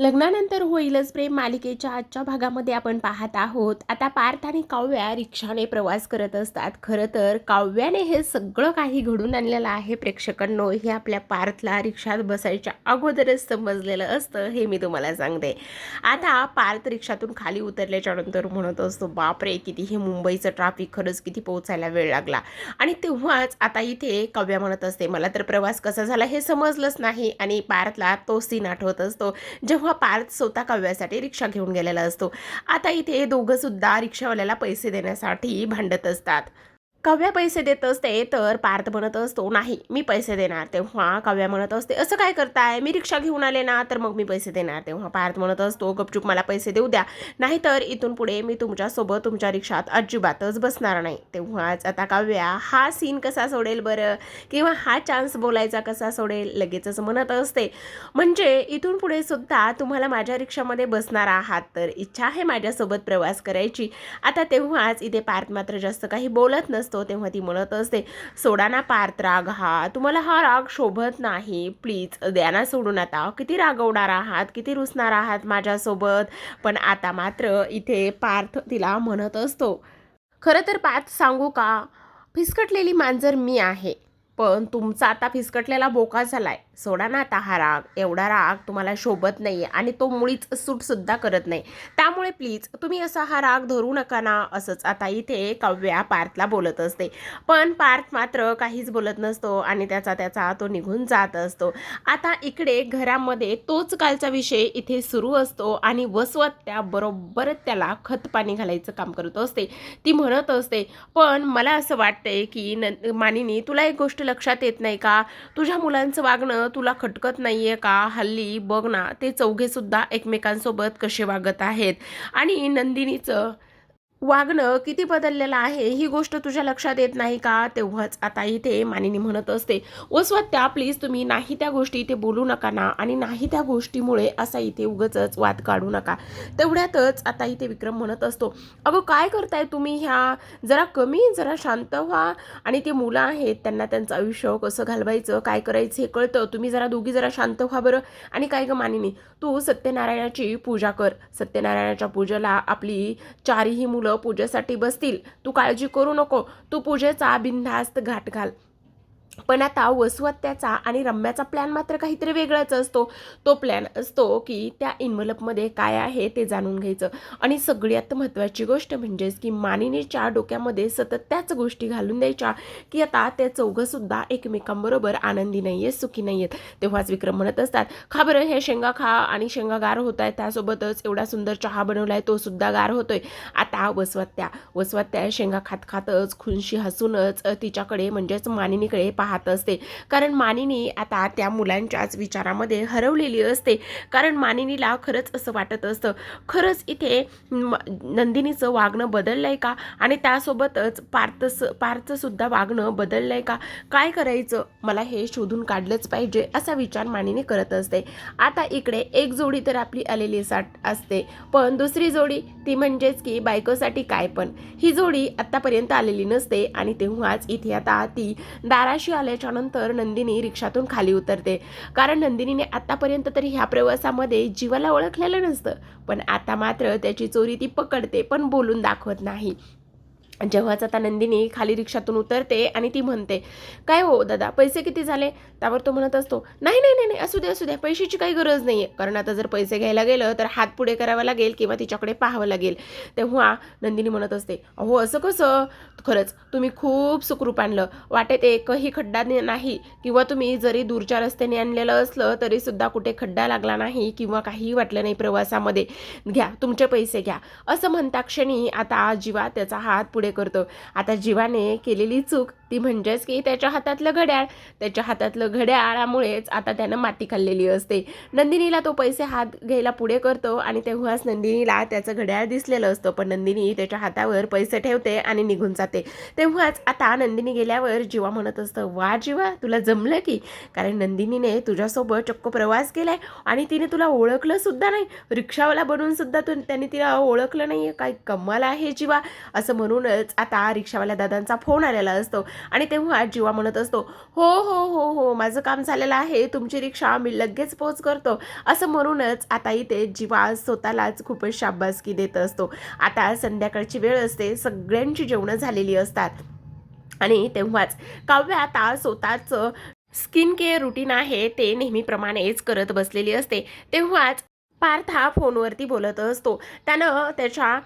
लग्नानंतर होईलच प्रेम मालिकेच्या आजच्या भागामध्ये आपण पाहत आहोत. आता पार्थ आणि काव्या रिक्षाने प्रवास करत असतात. खरं तर काव्याने हे सगळं काही घडून आणलेलं आहे प्रेक्षकांनो. हे आपल्या पार्थला रिक्षात बसायच्या अगोदरच समजलेलं असतं हे मी तुम्हाला सांगते. आता पार्थ रिक्षातून खाली उतरल्याच्या नंतर म्हणत असतो बापरे किती हे मुंबईचं ट्रॅफिक खरंच किती पोहोचायला वेळ लागला. आणि तेव्हाच आता इथे काव्या म्हणत असते मला तर प्रवास कसा झाला हे समजलंच नाही. आणि पार्थला तो सीन आठवत असतो. जेव्हा पार्थ स्वतः काव्यासाठी रिक्षा घेऊन गेलेला असतो. आता इथे दोघं सुद्धा रिक्षावाल्याला पैसे देण्यासाठी भांडत असतात. काव्या पैसे देत असते तर पार्थ म्हणत असतो नाही मी पैसे देणार तेव्हा काव्या म्हणत असते असं काय करताय? मी रिक्षा घेऊन आले ना तर मग मी पैसे देणार तेव्हा. पार्थ म्हणत असतो गपचूप मला पैसे देऊ द्या नाहीतर इथून पुढे मी तुमच्यासोबत तुमच्या रिक्षात अजिबातच बसणार नाही. तेव्हाच आता काव्या हा सीन कसा सोडेल बरं? किंवा हा चान्स बोलायचा कसा सोडेल? लगेचच म्हणत असते म्हणजे इथून पुढे सुद्धा तुम्हाला माझ्या रिक्षामध्ये बसणार आहात तर इच्छा आहे माझ्यासोबत प्रवास करायची. आता तेव्हाच इथे पार्थ मात्र जास्त काही बोलत नसतो तेव्हा ती म्हणत असते सोडा ना पार्थ राग हा तुम्हाला हा राग शोभत नाही. प्लीज द्या ना सोडून आता. किती रागवणार आहात किती रुसणार आहात माझ्यासोबत. पण आता मात्र इथे पार्थ तिला म्हणत असतो खरं तर पार्थ सांगू का? फिसकटलेली मांजर मी आहे पण तुमचा आता फिसकटलेला बोका झालाय. सोडा ना आता हा राग. एवढा राग तुम्हाला शोभत नाही आणि तो मुळीच सूटसुद्धा करत नाही. त्यामुळे प्लीज तुम्ही असा हा राग धरू नका ना असंच. आता इथे काव्या पार्थला बोलत असते. पण पार्थ मात्र काहीच बोलत नसतो आणि त्याचा त्याचा तो निघून जात असतो. आता इकडे घरामध्ये तोच कालचा विषय इथे सुरू असतो आणि वसवत त्या बरोबर त्याला खत पाणी घालायचं काम करत असते. ती म्हणत असते पण मला असं वाटतंय की न मानिनी तुला एक गोष्ट लक्षात येत नाही का? तुझ्या मुलांचं वागणं तुला खटकत नाहीये का? हल्ली बघ ना ते चौघेसुद्धा एकमेकांसोबत कसे वागत आहेत? आणि नंदिनीचं वागणं किती बदललेलं आहे ही गोष्ट तुझ्या लक्षात येत नाही का? तेव्हाच आता इथे मानिनी म्हणत असते वसवत त्या प्लीज तुम्ही नाही त्या गोष्टी इथे बोलू नका ना आणि नाही त्या गोष्टीमुळे असा इथे उगच वाद काढू नका. तेवढ्यातच आता इथे विक्रम म्हणत असतो अगं काय करताय तुम्ही ह्या? जरा कमी जरा शांत व्हा. आणि ते मुलं आहेत त्यांना त्यांचं आयुष्य कसं घालवायचं काय करायचं हे कळतं. तुम्ही जरा दोघी जरा शांत व्हा बरं. आणि काय गं मानिनी? तू सत्यनारायणाची पूजा कर. सत्यनारायणाच्या पूजेला आपली चारही मुलं पूजेसाठी बसतील. तू काळजी करू नको. तू पूजेचा बिनधास्त घाट घाल. पण आता वसुहत्याचा आणि रम्याचा प्लॅन मात्र काहीतरी वेगळाच असतो. तो प्लॅन असतो की त्या इन्व्हलपमध्ये काय आहे ते जाणून घ्यायचं. आणि सगळ्यात महत्त्वाची गोष्ट म्हणजेच की मानिनीच्या डोक्यामध्ये सतत त्याच गोष्टी घालून द्यायच्या की आता ते चौघंसुद्धा एकमेकांबरोबर आनंदी नाही आहेत सुखी नाही आहेत तेव्हाच विक्रम म्हणत असतात खा बरं हे शेंगा खा आणि शेंगा गार होत आहेत त्यासोबतच एवढा सुंदर चहा बनवला आहे तो सुद्धा गार होतोय. आता वसवत्या वसवत्या शेंगा खात खातच खुनशी हसूनच तिच्याकडे म्हणजेच मानिनीकडे पाहत असते. कारण मानिनी आता त्या मुलांच्याच विचारामध्ये हरवलेली असते. कारण मानिनीला खरंच असं वाटत असतं खरंच इथे नंदिनीचं वागणं बदललंय का? आणि त्यासोबतच पार्थस पार्थसुद्धा वागणं वागणं बदललंय का? काय करायचं? मला हे शोधून काढलंच पाहिजे असा विचार मानिनी करत असते. आता इकडे एक जोडी तर आपली आलेली साठ असते. पण दुसरी जोडी ती म्हणजेच की बायकोसाठी काय पण. ही जोडी आत्तापर्यंत आलेली नसते आणि तेव्हाच इथे आता ती दाराशी झाल्याच्यानंतर नंदिनी रिक्षातून खाली उतरते. कारण नंदिनीने आतापर्यंत तरी ह्या प्रवासामध्ये जीवाला ओळखलेलं नसतं. पण आता मात्र त्याची चोरी ती पकडते पण बोलून दाखवत नाही. जेव्हाच आता नंदिनी खाली रिक्षातून उतरते आणि ती म्हणते काय हो दादा पैसे किती झाले? त्यावर तो म्हणत असतो नाही नाही नाही नाही असू दे असू दे पैशाची काही गरज नाही आहे कारण आता जर पैसे घ्यायला गेलं तर हात पुढे करावा लागेल किंवा तिच्याकडे पाहावं लागेल. तेव्हा नंदिनी म्हणत असते अहो असं कसं? खरंच तुम्ही खूप सुखरूप आणलं. वाटेत एकही खड्डा नाही. किंवा तुम्ही जरी दूरच्या रस्त्याने आणलेलं असलं तरी सुद्धा कुठे खड्डा लागला नाही किंवा काही वाटलं नाही प्रवासामध्ये. घ्या तुमचे पैसे घ्या. असं म्हणता क्षणी आता जीवा त्याचा हात पुढे करतो. आता जीवाने केलेली चूक ती म्हणजेच की त्याच्या हातातलं घड्याळ त्याच्या हातातलं घड्याळामुळेच आता त्यानं माती खाल्लेली असते. नंदिनीला तो पैसे हात घ्यायला पुढे करतो आणि तेव्हाच नंदिनीला त्याचं घड्याळ दिसलेलं असतं. पण नंदिनी त्याच्या हातावर पैसे ठेवते आणि निघून जाते. तेव्हाच आता नंदिनी गेल्यावर जीवा म्हणत असतं वा जीवा तुला जमलं की? कारण नंदिनीने तुझ्यासोबत चक्क प्रवास केलाय आणि तिने तुला ओळखलं सुद्धा नाही. रिक्षावाला बनवून सुद्धा तू त्याने तिला ओळखलं नाही काय कमाल आहे जीवा. असं म्हणूनच आता रिक्षावाल्या दादांचा फोन आलेला असतो. आणि तेव्हा जीवा म्हणत असतो हो हो हो हो माझं काम झालेलं आहे तुमची रिक्षा मी लगेच पोच करतो. असं म्हणूनच आता इथे जीवा स्वतःलाच खूपच शाबासकी देत असतो. आता संध्याकाळची वेळ असते सगळ्यांची जेवणं झालेली असतात. आणि तेव्हाच काव्य आता स्वतःचं स्किन केअर रुटीन आहे ते नेहमीप्रमाणेच करत बसलेली असते. तेव्हाच पार्थ हा फोनवरती बोलत असतो. त्यानं त्याच्या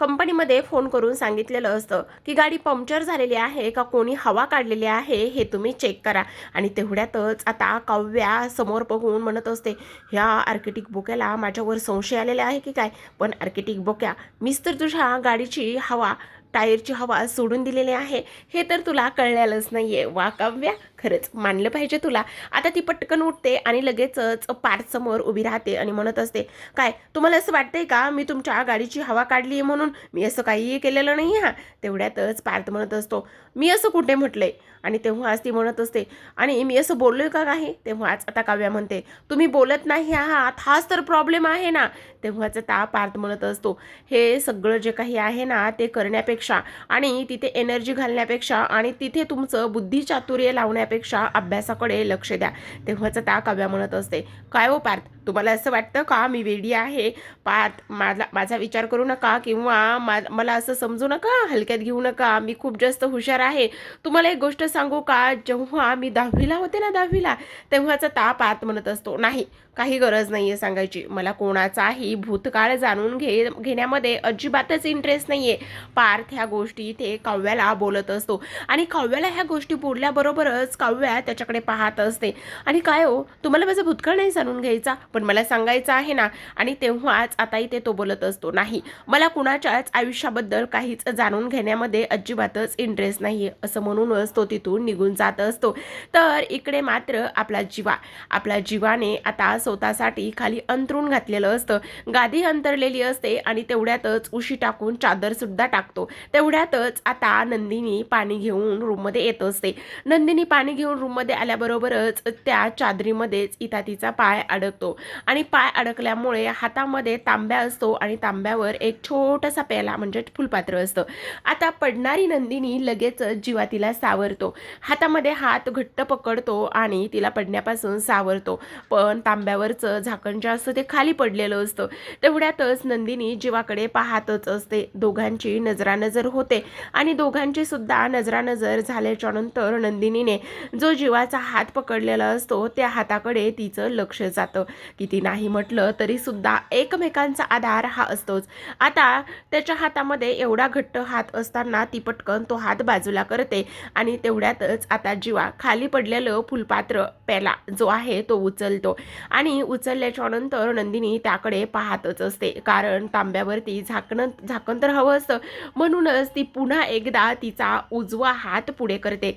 कंपनीमध्ये फोन करून सांगितलेलं असतं की गाडी पंक्चर झालेली आहे का कोणी हवा काढलेली आहे हे तुम्ही चेक करा. आणि तेवढ्यातच आता काव्या समोर बघून म्हणत असते ह्या आर्किटिक बोक्याला माझ्यावर संशय आलेला आहे की काय? पण आर्किटिक बोक्या मीच तर तुझ्या गाडीची हवा टायरची हवा सोडून दिलेली आहे. हे तर तुला कळलेलंच नाही आहे वा काव्या? खरंच मानलं पाहिजे तुला. आता ती पटकन उठते आणि लगेचच पार्थसमोर उभी राहते आणि म्हणत असते काय तुम्हाला असं वाटतंय का? मी तुमच्या गाडीची हवा काढली आहे म्हणून? मी असं काहीही केलेलं नाही हा तेवढ्यातच पार्थ म्हणत असतो मी असं कुठे म्हटलंय? आणि तेव्हाच ती म्हणत असते आणि मी असं बोललोय का काही? तेव्हाच आता काव्या म्हणते तुम्ही बोलत नाही आहात हाच तर प्रॉब्लेम आहे ना. तेव्हाच आता पार्थ म्हणत असतो हे सगळं जे काही आहे ना ते करण्यापेक्षा आणि तिथे एनर्जी घालण्यापेक्षा आणि तिथे तुमचं बुद्धिचातुर्य लावण्यापेक्षा अभ्यासाकडे लक्ष द्या. तेव्हाच ता काव्या म्हणत असते. काय हो पार्थ? तुम्हाला असं वाटतं का? मी वेडी आहे. पार्थ माझा माझा विचार करू नका किंवा मा मला असं समजू नका हलक्यात घेऊ नका. मी खूप जास्त हुशार आहे. तुम्हाला एक गोष्ट सांगू का? जेव्हा मी दहावीला होते ना दहावीला तेव्हाचा ताप पार्थ म्हणत असतो. नाही काही गरज नाही आहे सांगायची. मला कोणाचाही भूतकाळ जाणून घे घेण्यामध्ये अजिबातच इंटरेस्ट नाही आहे पार्थ ह्या गोष्टी इथे काव्याला बोलत असतो. आणि काव्याला ह्या गोष्टी बोलल्याबरोबरच काव्या त्याच्याकडे पाहत असते. आणि काय हो तुम्हाला माझं भूतकाळ नाही जाणून घ्यायचा? पण मला सांगायचं आहे ना. आणि तेव्हाच आता इथे तो बोलत असतो नाही मला कुणाच्याच आयुष्याबद्दल काहीच जाणून घेण्यामध्ये अजिबातच इंटरेस्ट नाही आहे असं म्हणूनच तो तिथून निघून जात असतो. तर इकडे मात्र आपला जीवा आपल्या जीवाने आता स्वतःसाठी खाली अंतरून घातलेलं असतं. गादी अंतरलेली असते आणि तेवढ्यातच उशी टाकून चादर सुद्धा टाकतो. तेवढ्यातच आता नंदिनी पाणी घेऊन रूममध्ये येत असते. नंदिनी पाणी घेऊन रूममध्ये आल्याबरोबरच त्या चादरीमध्येच इथा तिचा पाय अडकतो. आणि पाय अडकल्यामुळे हातामध्ये तांब्या असतो आणि तांब्यावर एक छोटासा प्याला म्हणजे फुलपात्र असतं. आता पडणारी नंदिनी लगेच जीवा तिला सावरतो. हातामध्ये हात घट्ट पकडतो आणि तिला पडण्यापासून सावरतो. पण तांब्या तांब्यावरचं झाकण जे असतं ते खाली पडलेलं असतं. तेवढ्यातच नंदिनी जीवाकडे पाहतच असते. दोघांची नजरानजर होते. आणि दोघांची सुद्धा नजरानजर झाल्याच्यानंतर नंदिनीने जो जीवाचा हात पकडलेला असतो त्या हाताकडे तिचं लक्ष जातं. किती नाही म्हटलं तरी सुद्धा एकमेकांचा आधार हा असतोच. आता त्याच्या हातामध्ये एवढा घट्ट हात असताना ती पटकन तो हात बाजूला करते. आणि तेवढ्यातच आता जीवा खाली पडलेलं फुलपात्र पेला जो आहे तो उचलतो. आणि उचलल्याच्या नंतर नंदिनी त्याकडे पाहतच असते. कारण तांब्यावरती झाकण झाकण तर हवं असतं. म्हणूनच ती पुन्हा एकदा तिचा उजवा हात पुढे करते.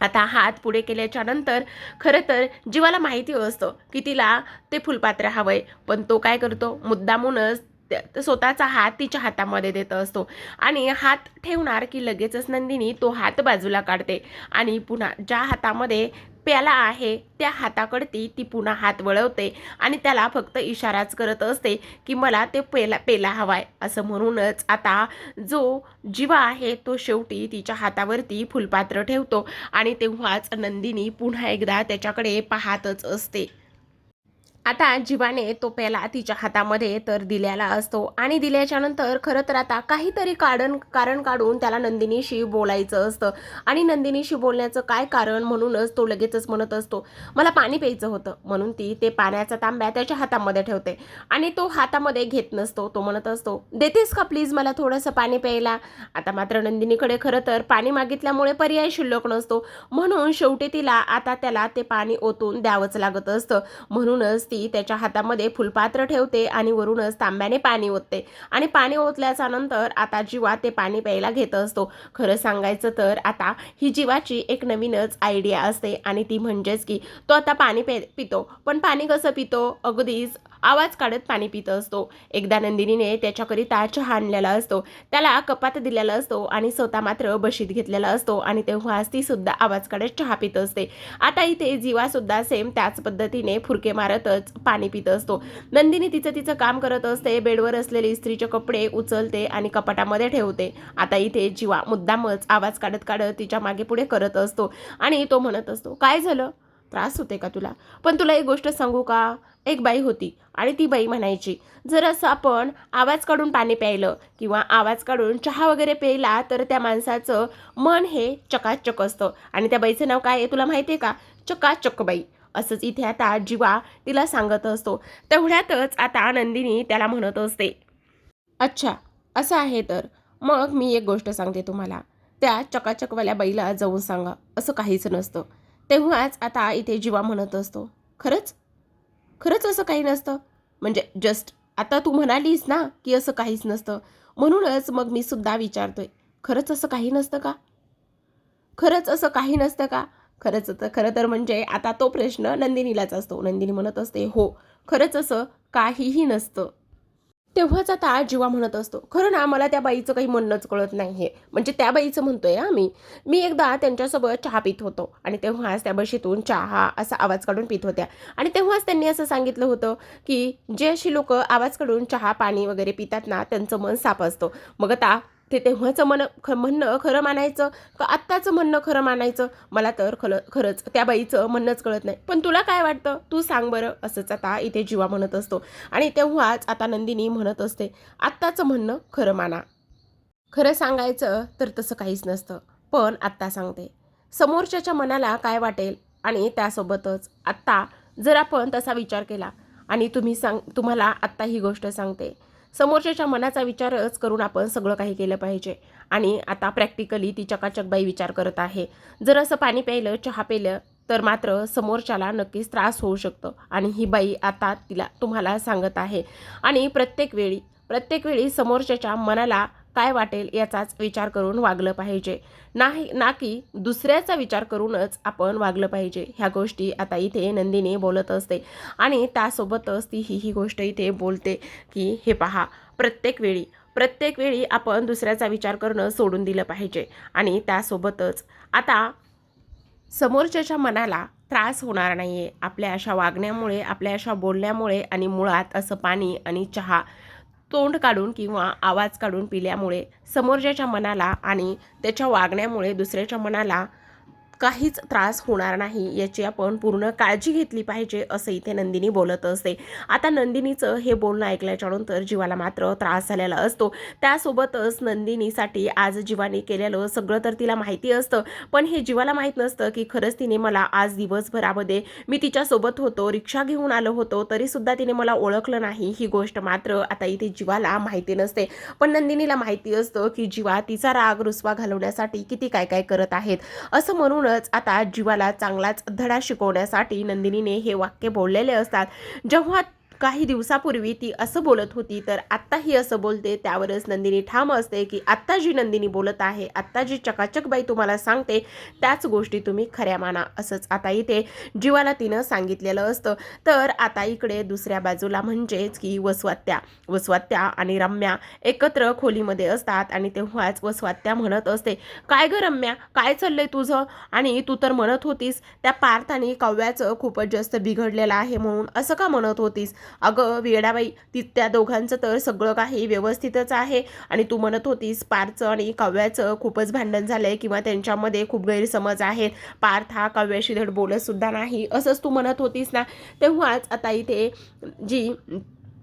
आता हात पुढे केल्याच्यानंतर खरं तर जीवाला माहिती असतं की तिला ते फुलपात्र हवंय. पण तो काय करतो? मुद्दामूनच स्वतःचा हात तिच्या हातामध्ये देत असतो. आणि हात ठेवणार की लगेचच नंदिनी तो हात बाजूला काढते. आणि पुन्हा ज्या हातामध्ये प्याला आहे. त्या हाताकडती ती पुन्हा हात वळवते आणि त्याला फक्त इशाराच करत असते की मला ते पेला पेला हवाय. असं म्हणूनच आता जो जीवा आहे तो शेवटी तिच्या हातावरती फुलपात्र ठेवतो आणि तेव्हाच नंदिनी पुन्हा एकदा त्याच्याकडे पाहतच असते. आता जीवाने तो प्याला तिच्या हातामध्ये तर दिलेला असतो. आणि दिल्याच्या नंतर खरं तर आता काहीतरी कारण कारण काढून त्याला नंदिनीशी बोलायचं असतं. आणि नंदिनीशी बोलण्याचं काय कारण म्हणूनच तो लगेचच म्हणत असतो मला पाणी प्यायचं होतं. म्हणून ती ते पाण्याचा तांब्या त्याच्या हातामध्ये ठेवते. आणि तो हातामध्ये घेत नसतो तो म्हणत असतो देतेस का प्लीज मला थोडंसं पाणी प्यायला? आता मात्र नंदिनीकडे खरं तर पाणी मागितल्यामुळे पर्याय शिल्लक नसतो. म्हणून शेवटी तिला आता त्याला ते पाणी ओतून द्यावंच लागत असतं. म्हणूनच ती त्याच्या हातामध्ये फुलपात्र ठेवते आणि वरूनच तांब्याने पाणी ओतते. आणि पाणी ओतल्याच्या नंतर आता जीवा ते पाणी प्यायला घेत असतो. खरं सांगायचं तर आता ही जीवाची एक नवीनच आयडिया असते. आणि ती म्हणजेच की तो आता पाणी पे पितो. पण पाणी कसं पितो? अगदीच आवाज काढत पाणी पित असतो. एकदा नंदिनीने त्याच्याकरिता चहा आणलेला असतो. त्याला कपात दिलेला असतो आणि स्वतः मात्र बशीत घेतलेला असतो आणि तेव्हाच ती सुद्धा आवाज काढत चहा पित असते. आता इथे जीवा सुद्धा सेम त्याच पद्धतीने फुरके मारतच पाणी पित असतो. नंदिनी तिचं तिचं काम करत असते. बेडवर असलेले इस्त्रीचे कपडे उचलते आणि कपाटामध्ये ठेवते. आता इथे जीवा मुद्दामच आवाज काढत काढत तिच्यामागे पुढे करत असतो आणि तो म्हणत असतो काय झालं? त्रास होते का तुला? पण तुला एक गोष्ट सांगू का? एक बाई होती आणि ती बाई म्हणायची जर असं आपण आवाज काढून पाणी प्यायलं किंवा आवाज काढून चहा वगैरे प्यायला तर त्या माणसाचं मन हे चकाचक असतं. आणि त्या बाईचं नाव काय आहे तुला माहिती आहे का? चकाचक बाई. असंच इथे आता जीवा तिला सांगत असतो. तेवढ्यातच आता नंदिनी त्याला म्हणत असते अच्छा असं आहे तर. मग मी एक गोष्ट सांगते तुम्हाला. त्या चकाचकवाल्या बाईला जाऊन सांगा. असं काहीच नसतं. तेव्हाच आता इथे जीवा म्हणत असतो खरंच? खरंच असं काही नसतं. म्हणजे जस्ट आता तू म्हणालीस ना की असं काहीच नसतं. म्हणूनच मग मी सुद्धा विचारतोय खरंच असं काही नसतं का? खरंच असं काही नसतं का? खरंच तर खरं तर म्हणजे आता तो प्रश्न नंदिनीलाच असतो. नंदिनी म्हणत असते हो खरंच असं काहीही नसतं. तेव्हाच आता जीवा म्हणत असतो. खरं ना मला त्या बाईचं काही म्हणणंच कळत नाही आहे म्हणजे त्या बाईचं म्हणतोय हा मी. मी एकदा त्यांच्यासोबत चहा पित होतो आणि तेव्हाच त्या बशीतून चहा असा आवाज काढून पित होत्या. आणि तेव्हाच त्यांनी असं सांगितलं होतं की जे अशी लोक आवाज काढून चहा पाणी वगैरे पितात ना त्यांचं मन साफ असतं. मग आता ते तेव्हाचं मन ख म्हणणं खरं मानायचं का आत्ताचं म्हणणं खरं मानायचं? मला तर खरं खरंच त्या बाईचं म्हणणंच कळत नाही. पण तुला काय वाटतं? तू सांग बरं असंच आता इथे जीवा म्हणत असतो. आणि तेव्हाच आता नंदिनी म्हणत असते आत्ताचं म्हणणं खरं माना. खरं सांगायचं तर तसं काहीच नसतं. पण आत्ता सांगते. समोरच्याच्या मनाला काय वाटेल? आणि त्यासोबतच आत्ता जर आपण तसा विचार केला आणि तुम्ही सांग तुम्हाला आत्ता ही गोष्ट सांगते. समोरच्याच्या मनाचा विचारच करून आपण सगळं काही केलं पाहिजे. आणि आता प्रॅक्टिकली ती चकाचक बाई विचार करत आहे. जर असं पाणी प्यायलं चहा प्यायलं तर मात्र समोरच्याला नक्कीच त्रास होऊ शकतो. आणि ही बाई आता तिला तुम्हाला सांगत आहे. आणि प्रत्येक वेळी प्रत्येक वेळी समोरच्याच्या मनाला काय वाटेल याचाच विचार करून वागलं पाहिजे. नाही ना की दुसऱ्याचा विचार करूनच आपण वागलं पाहिजे. ह्या गोष्टी आता इथे नंदिनी बोलत असते आणि त्यासोबतच ती ही ही गोष्ट इथे बोलते की हे पहा प्रत्येक वेळी प्रत्येक वेळी आपण दुसऱ्याचा विचार करणं सोडून दिलं पाहिजे आणि त्यासोबतच आता समोरच्याच्या मनाला त्रास होणार नाही आहे आपल्या अशा वागण्यामुळे आपल्या अशा बोलण्यामुळे आणि मुळात असं पाणी आणि चहा तोंड काढून किंवा आवाज काढून पिल्यामुळे समोरच्याच्या मनाला आणि त्याच्या वागण्यामुळे दुसऱ्याच्या मनाला काहीच त्रास होणार नाही याची आपण पूर्ण काळजी घेतली पाहिजे असं इथे नंदिनी बोलत असते. आता नंदिनीचं हे बोलणं ऐकल्याच्यानंतर जीवाला मात्र त्रास झालेला असतो. त्यासोबतच नंदिनीसाठी आज जीवाने केलेलं सगळं तर तिला माहिती असतं पण हे जीवाला माहीत नसतं की खरंच तिने मला आज दिवसभरामध्ये मी तिच्यासोबत होतो रिक्षा घेऊन आलो होतो तरीसुद्धा तिने मला ओळखलं नाही ही गोष्ट मात्र आता इथे जीवाला माहिती नसते. पण नंदिनीला माहिती असतं की जीवा तिचा राग रुसवा घालवण्यासाठी किती काय काय करत आहेत असं म्हणूनच आता जीवाला चांगलाच धडा शिकवण्यासाठी नंदिनीने हे वाक्य बोललेले असतात. जेव्हा काही दिवसापूर्वी ती असं बोलत होती तर आत्ताही असं बोलते त्यावरच नंदिनी ठाम असते की आत्ता जी नंदिनी बोलत आहे आत्ता जी चकाचक बाई तुम्हाला सांगते त्याच गोष्टी तुम्ही खऱ्या माना असंच आता इथे जीवाला तिनं सांगितलेलं असतं. तर आता इकडे दुसऱ्या बाजूला म्हणजेच की वसवात्या वसवात्या आणि रम्या एकत्र खोलीमध्ये असतात आणि तेव्हाच वसवात्या म्हणत असते काय गं रम्या काय चाललंय तुझं? आणि तू तर म्हणत होतीस त्या पार्थ आणि काव्याचं खूपच जास्त बिघडलेलं आहे म्हणून असं का म्हणत होतीस? अगं वेडाबाई ती त्या दोघांचं तर सगळं काही व्यवस्थितच आहे. आणि तू म्हणत होतीस पार्थचं आणि काव्याचं खूपच भांडण झालं आहे किंवा त्यांच्यामध्ये खूप गैरसमज आहेत. पार्थ हा काव्याशी धड बोलतसुद्धा नाही. असंच तू म्हणत होतीस ना. तेव्हाच आता इथे जी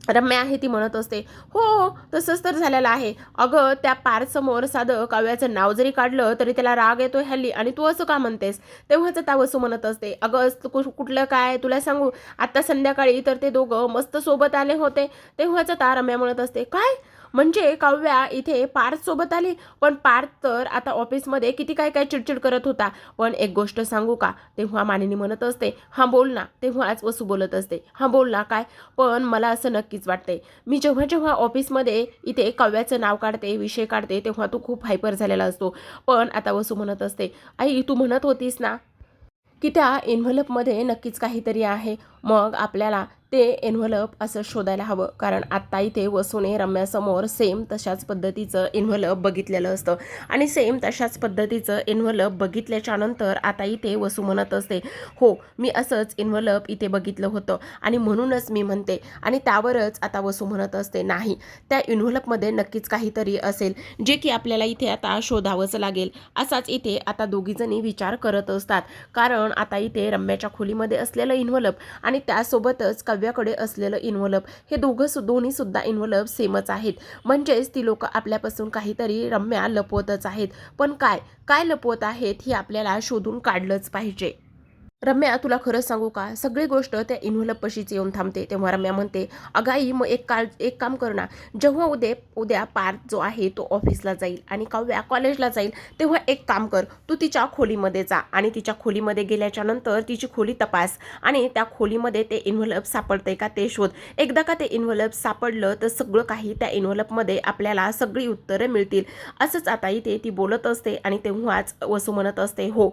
रम्या आहे ती म्हणत असते हो, हो तसंच तर झालेलं आहे. अगं त्या पारसमोर साधं काव्याचं नाव जरी काढलं तरी त्याला राग येतो हल्ली आणि तू असं का म्हणतेस? तेव्हाच त्या वसू म्हणत असते अगं तू कु- कुठलं काय? तुला सांगू आत्ता संध्याकाळी तर ते दोघं मस्त सोबत आले होते. तेव्हाच ता रम्या म्हणत असते काय? म्हणजे काव्या इथे पार्थ सोबत आली. पण पार्थ तर आता ऑफिसमध्ये किती काय काय चिडचिड करत होता. पण एक गोष्ट सांगू का? तेव्हा मानिनी म्हणत असते हां बोल ना. तेव्हाच वसू बोलत असते हां बोल ना काय? पण मला असं नक्कीच वाटते मी जेव्हा जेव्हा ऑफिसमध्ये इथे काव्याचं नाव काढते विषय काढते तेव्हा तू खूप हायपर झालेला असतो. पण आता वसू म्हणत असते आई तू म्हणत होतीस ना की त्या इन्व्हलपमध्ये नक्कीच काहीतरी आहे. मग आपल्याला ते एन्व्हलप असं शोधायला हवं. कारण आत्ता इथे वसूने रम्यासमोर सेम तशाच पद्धतीचं एन्व्हलप बघितलेलं असतं. आणि सेम तशाच पद्धतीचं एन्व्हलप बघितल्याच्या नंतर आता इथे वसू म्हणत असते हो मी असंच एन्व्हलप इथे बघितलं होतं. आणि म्हणूनच मी म्हणते आणि त्यावरच आता वसू म्हणत असते नाही त्या एन्व्हलपमध्ये नक्कीच काहीतरी असेल जे की आपल्याला इथे आता शोधावंच लागेल. असाच इथे आता दोघीजणी विचार करत असतात. कारण आता इथे रम्याच्या खोलीमध्ये असलेलं इन्व्हलप आणि त्यासोबतच डाव्याकडे असलेलं इन्व्हलप हे दोघं सु दोन्ही सुद्धा इन्व्हलप सेमच आहेत. म्हणजेच ती लोक आपल्यापासून काहीतरी रम्या लपवतच आहेत. पण काय? काय लपवत आहेत हे आपल्याला शोधून काढलंच पाहिजे. रम्या तुला खरंच सांगू का? सगळी गोष्ट त्या इन्व्हलपशीच येऊन थांबते. तेव्हा रम्या म्हणते अगाई मग एक काळ एक काम कर ना. जेव्हा उद्या उद्या पार्थ जो आहे तो ऑफिसला जाईल आणि काव्या कॉलेजला जाईल तेव्हा एक काम कर. तू तिच्या खोलीमध्ये जा आणि तिच्या खोलीमध्ये गेल्याच्यानंतर तिची खोली तपास आणि त्या खोलीमध्ये ते इन्व्हलप सापडते का ते शोध. एकदा का ते इन्व्हलप सापडलं तर सगळं काही त्या इन्व्हलपमध्ये आपल्याला सगळी उत्तरं मिळतील. असंच आता इथे ती बोलत असते आणि तेव्हाच वसू म्हणत असते हो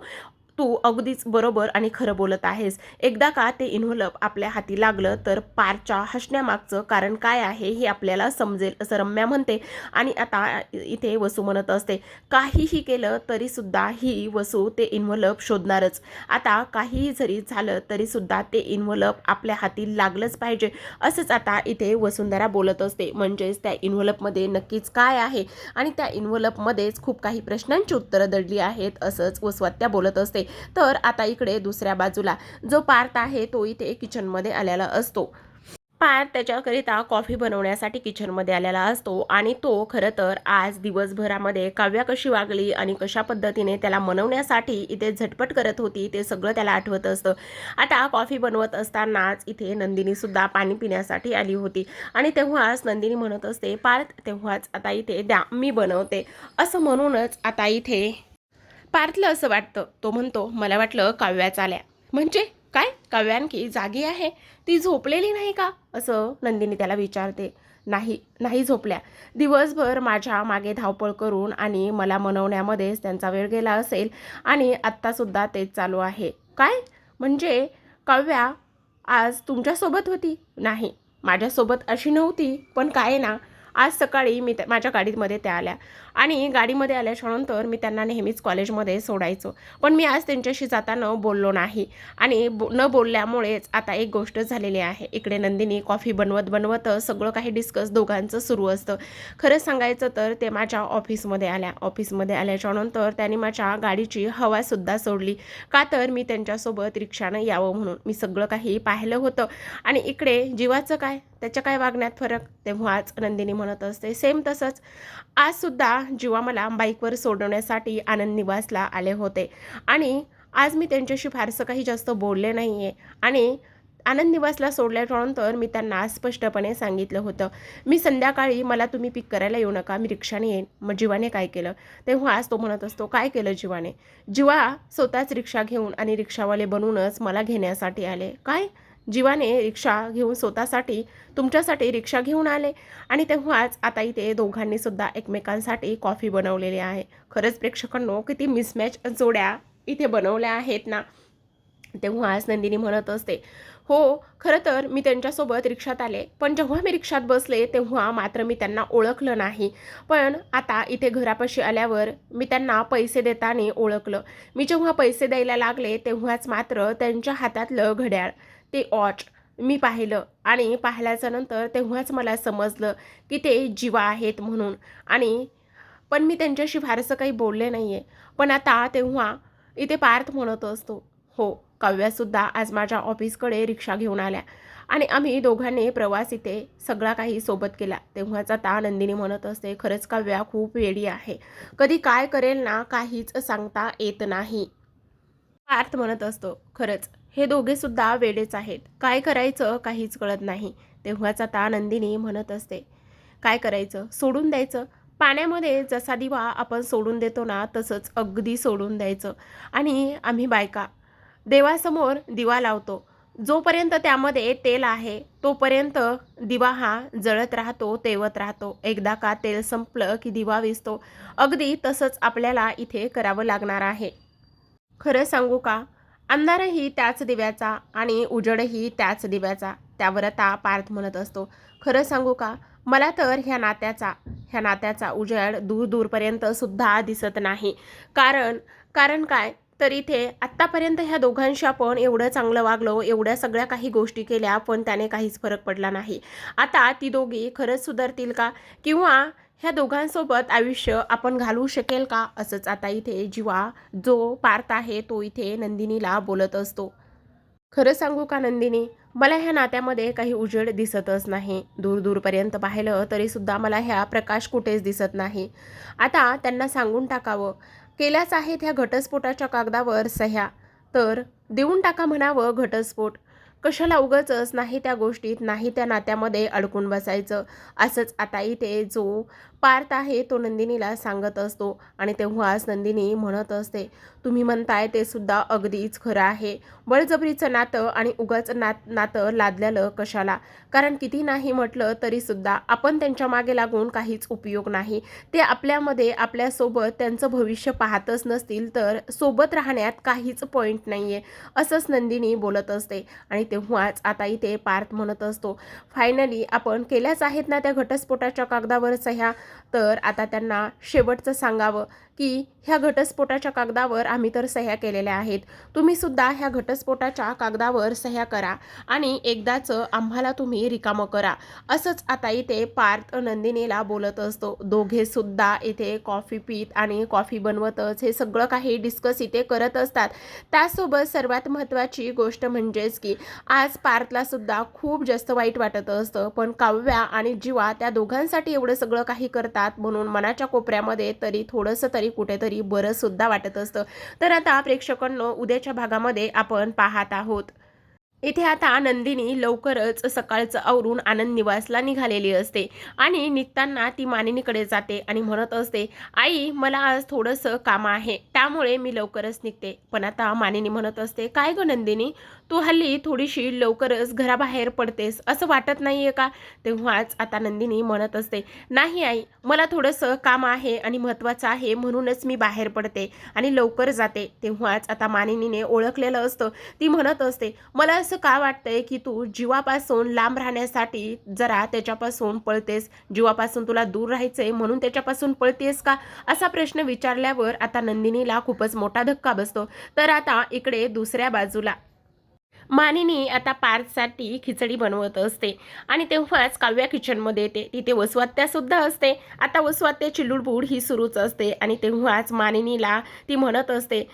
तू अगदीच बरोबर आणि खरं बोलत आहेस. एकदा का ते इन्व्हलप आपल्या हाती लागलं तर पारच्या हसण्यामागचं कारण काय आहे हे आपल्याला समजेल असं रम्या म्हणते. आणि आता इथे वसू म्हणत असते काहीही केलं तरीसुद्धा ही वसू ते इन्व्हलप शोधणारच. आता काहीही जरी झालं तरीसुद्धा ते इन्व्हलप आपल्या हाती लागलंच पाहिजे असंच आता इथे वसुंधरा बोलत असते. म्हणजेच त्या इन्व्हलपमध्ये नक्कीच काय आहे? आणि त्या इन्व्हलपमध्येच खूप काही प्रश्नांची उत्तरं दडली आहेत असंच वसवात्या बोलत असते. तर आता इकडे दुसऱ्या बाजूला. जो पार्थ आहे तो इथे किचनमध्ये आलेला असतो. पार्थ त्याच्याकरिता कॉफी बनवण्यासाठी किचनमध्ये आलेला असतो आणि तो खरं तर आज दिवसभरामध्ये काव्या कशी वागली आणि कशा पद्धतीने त्याला मनवण्यासाठी इथे झटपट करत होती ते सगळं त्याला आठवत असतं. आता कॉफी बनवत असतानाच इथे नंदिनीसुद्धा पाणी पिण्यासाठी आली होती आणि तेव्हाच नंदिनी म्हणत असते पार्थ तेव्हाच आता इथे द्या मी बनवते. असं म्हणूनच आता इथे पार्थला असं वाटतं. तो म्हणतो मला वाटलं काव्याच आल्या. म्हणजे काय? काव्या आणखी जागी आहे? ती झोपलेली नाही का? असं नंदिनी त्याला विचारते. नाही नाही झोपल्या. दिवसभर माझ्या मागे धावपळ करून आणि मला मनवण्यामध्येच त्यांचा वेळ गेला असेल आणि आत्तासुद्धा तेच चालू आहे. काय? म्हणजे काव्या आज तुमच्यासोबत होती? नाही माझ्यासोबत अशी नव्हती. पण काय ना आज सकाळी मी त्या माझ्या गाडीमध्ये त्या आल्या. आणि गाडीमध्ये आल्याच्यानंतर मी त्यांना नेहमीच कॉलेजमध्ये सोडायचो. पण मी आज त्यांच्याशी जाताना बोललो नाही. आणि बो न बोलल्यामुळेच आता एक गोष्ट झालेली आहे. इकडे नंदिनी कॉफी बनवत बनवत सगळं काही डिस्कस दोघांचं सुरू असतं. खरं सांगायचं तर ते माझ्या ऑफिसमध्ये आल्या. ऑफिसमध्ये आल्याच्यानंतर त्यांनी माझ्या गाडीची हवासुद्धा सोडली. का तर मी त्यांच्यासोबत रिक्षानं यावं म्हणून. मी सगळं काही पाहिलं होतं. आणि इकडे जीवाचं काय? त्याच्या काय वागण्यात फरक? तेव्हाच नंदिनी म्हणत असते सेम तसंच. आजसुद्धा जीवा मला बाईकवर सोडवण्यासाठी आनंद निवासला आले होते. आणि आज मी त्यांच्याशी फारसं काही जास्त बोलले नाही आहे आणि आनंद निवासला सोडल्यानंतर मी त्यांना स्पष्टपणे सांगितलं होतं. मी संध्याकाळी मला तुम्ही पिक करायला येऊ नका. मी रिक्षाने येईन. मग जीवाने काय केलं? तेव्हा आज तो म्हणत असतो काय केलं जीवाने? जीवा स्वतःच रिक्षा घेऊन आणि रिक्षावाले बनूनच मला घेण्यासाठी आले. काय? जीवाने रिक्षा घेऊन स्वतःसाठी तुमच्यासाठी रिक्षा घेऊन आले. आणि तेव्हाच आता इथे दोघांनी सुद्धा एकमेकांसाठी कॉफी बनवलेली आहे. खरंच प्रेक्षकांनो किती मिसमॅच जोड्या इथे बनवल्या आहेत ना? तेव्हाच नंदिनी म्हणत असते हो खरं तर मी त्यांच्यासोबत रिक्षात आले. पण जेव्हा मी रिक्षात बसले तेव्हा मात्र मी त्यांना ओळखलं नाही. पण आता इथे घरापाशी आल्यावर मी त्यांना पैसे देताना ओळखलं. मी जेव्हा पैसे द्यायला लागले तेव्हाच मात्र त्यांच्या हातातलं घड्याळ ते वॉच मी पाहिलं. आणि पाहिल्याच्या नंतर तेव्हाच मला समजलं की ते जीवा आहेत म्हणून. आणि पण मी त्यांच्याशी फारसं काही बोलले नाही आहे पण आता तेव्हा इथे पार्थ म्हणत असतो. हो काव्यासुद्धा आज माझ्या ऑफिसकडे रिक्षा घेऊन आल्या. आणि आम्ही दोघांनी प्रवास इथे सगळा काही सोबत केला. तेव्हाच आता नंदिनी म्हणत असते खरंच काव्या खूप वेळी आहे. कधी काय करेल ना काहीच सांगता येत नाही. पार्थ म्हणत असतो खरंच हे दोघे सुद्धा वेडेच आहेत. काय करायचं काहीच कळत नाही. तेव्हाच आता नंदिनी म्हणत असते काय करायचं? सोडून द्यायचं? पाण्यामध्ये जसा दिवा आपण सोडून देतो ना तसंच अगदी सोडून द्यायचं. आणि आम्ही बायका देवासमोर दिवा लावतो. जोपर्यंत त्यामध्ये तेल आहे तोपर्यंत दिवा हा जळत राहतो तेवत राहतो. एकदा का तेल संपलं की दिवा विजतो अगदी तसंच आपल्याला इथे करावं लागणार आहे. खरं सांगू का? अंधारही त्याच दिव्याचा आणि उजडही त्याच दिव्याचा. त्यावर आता पार्थ म्हणत असतो. खरं सांगू का? मला तर ह्या नात्याचा ह्या नात्याचा उजेड दूर दूरपर्यंत सुद्धा दिसत नाही. कारण कारण काय? तर इथे आत्तापर्यंत ह्या दोघांशी आपण एवढं चांगलं वागलो एवढ्या सगळ्या काही गोष्टी केल्या पण त्याने काहीच फरक पडला नाही. आता ती दोघी खरंच सुधारतील का? किंवा ह्या दोघांसोबत आयुष्य आपण घालवू शकेल का? असंच आता इथे जीवा जो पार्थ आहे तो इथे नंदिनीला बोलत असतो. खरं सांगू का नंदिनी? मला ह्या नात्यामध्ये काही उजेड दिसतच नाही. दूर दूरपर्यंत पाहिलं तरीसुद्धा मला ह्या प्रकाश कुठेच दिसत नाही. आता त्यांना सांगून टाकावं. केल्याच आहेत ह्या घटस्फोटाच्या कागदावर सह्या. तर देऊन टाका म्हणावं घटस्फोट. कशाला उगचच नाही त्या गोष्टीत नाही त्या नात्यामध्ये अडकून बसायचं? असंच आता इथे जो पार्थ आहे तो नंदिनीला सांगत असतो आणि तेव्हाच नंदिनी म्हणत असते तुम्ही म्हणताय ते सुद्धा अगदीच खरं आहे. बळजबरीचं नातं आणि उगाच नात नातं लादलेलं कशाला? कारण किती नाही म्हटलं तरीसुद्धा आपण त्यांच्या मागे लागून काहीच उपयोग नाही. ते आपल्यामध्ये आपल्यासोबत त्यांचं भविष्य पाहतच नसतील तर सोबत राहण्यात काहीच पॉईंट नाही आहे असंच नंदिनी बोलत असते. आणि तेव्हाच आता इथे पार्थ म्हणत असतो फायनली आपण केल्याच आहेत ना त्या घटस्फोटाच्या कागदावर सह्या तर आता त्यांना शेवटचं सांगावं. की ह्या घटस्फोटाच्या कागदावर आम्ही तर सह्या केलेल्या आहेत. तुम्ही सुद्धा ह्या घटस्फोटाच्या कागदावर सह्या करा आणि एकदाचं आम्हाला तुम्ही रिकामं करा. असंच आता इथे पार्थ नंदिनीला बोलत असतो. दोघे सुद्धा इथे कॉफी पीत आणि कॉफी बनवतच हे सगळं काही डिस्कस इथे करत असतात. त्यासोबत सर्वात महत्त्वाची गोष्ट म्हणजेच की आज पार्थला सुद्धा खूप जास्त वाईट वाटत असतं. पण काव्या आणि जीवा त्या दोघांसाठी एवढं सगळं काही करतात म्हणून मनाच्या कोपऱ्यामध्ये तरी थोडंसं तरी कुठेतरी बरं सुद्धा वाटत असतं. तर आता प्रेक्षकांनो उद्याच्या भागामध्ये आपण पाहत आहोत. इथे आता नंदिनी लवकरच सकाळचं आवरून आनंद निवासला निघालेली असते आणि निघताना ती मानिनीकडे जाते आणि म्हणत असते आई मला आज थोडंसं काम आहे त्यामुळे मी लवकरच निघते. पण आता मानिनी म्हणत असते काय गं नंदिनी तू हल्ली थोडीशी लवकरच घराबाहेर पडतेस असं वाटत नाही आहे का? तेव्हाच आता नंदिनी म्हणत असते नाही आई मला थोडंसं काम आहे आणि महत्त्वाचं आहे म्हणूनच मी बाहेर पडते आणि लवकर जाते. तेव्हाच आता मानिनीने ओळखलेलं असतं ती म्हणत असते मला असं का वाटतंय की तू जीवापासून लांब राहण्यासाठी जरा त्याच्यापासून पळतेस? जीवापासून तुला दूर राहायचंय म्हणून त्याच्यापासून पळतेस का? असा प्रश्न विचारल्यावर आता नंदिनीला खूपच मोठा धक्का बसतो. तर आता इकडे दुसऱ्या बाजूला. मानिनी आता पार्थसाठी खिचडी बनवत असते आणि तेव्हाच काव्या किचनमध्ये येते. तिथे वसवात्यासुद्धा असते. आता वसवात्या लुडबुड ही सुरूच असते आणि तेव्हाच मानिनीला ती म्हणत असते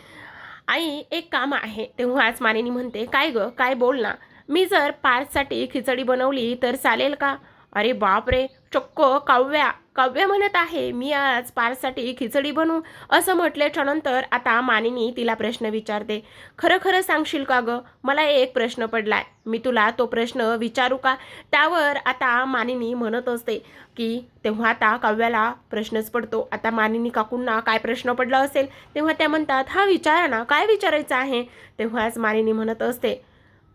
आई एक काम आहे. तेव्हाच मानिनी म्हणते काय गं? काय बोल ना. मी जर पार्थसाठी खिचडी बनवली तर चालेल का? अरे बाप रे चक्क काव्या. काव्य म्हणत आहे मी आज पारसाठी खिचडी बनवू असं म्हटल्याच्या नंतर आता मानिनी तिला प्रश्न विचारते खरं खरं सांगशील का गं? मला एक प्रश्न पडलाय. मी तुला तो प्रश्न विचारू का? त्यावर आता मानिनी म्हणत असते की तेव्हा आता काव्याला प्रश्नच पडतो. आता मानिनी काकूंना काय प्रश्न पडला असेल? तेव्हा त्या म्हणतात हा विचारा ना काय विचारायचं आहे? तेव्हाच मानिनी म्हणत असते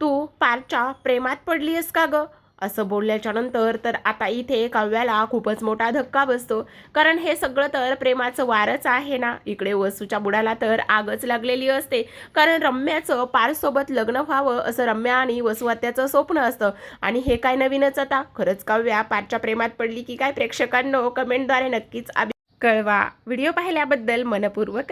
तू पारच्या प्रेमात पडली आहेस का गं? असं बोलल्याच्या नंतर तर आता इथे काव्याला खूपच मोठा धक्का बसतो. कारण हे सगळं तर प्रेमाचं वारच आहे ना. इकडे वसूच्या बुडाला तर आगच लागलेली असते. कारण रम्याचं पारसोबत लग्न व्हावं असं रम्या आणि वसुवात्याचं स्वप्न असतं. आणि हे काय नवीनच आता? खरंच काव्या पारच्या प्रेमात पडली की काय प्रेक्षकांनो? कमेंटद्वारे नक्कीच कळवा. व्हिडिओ पाहिल्याबद्दल मनपूर्वक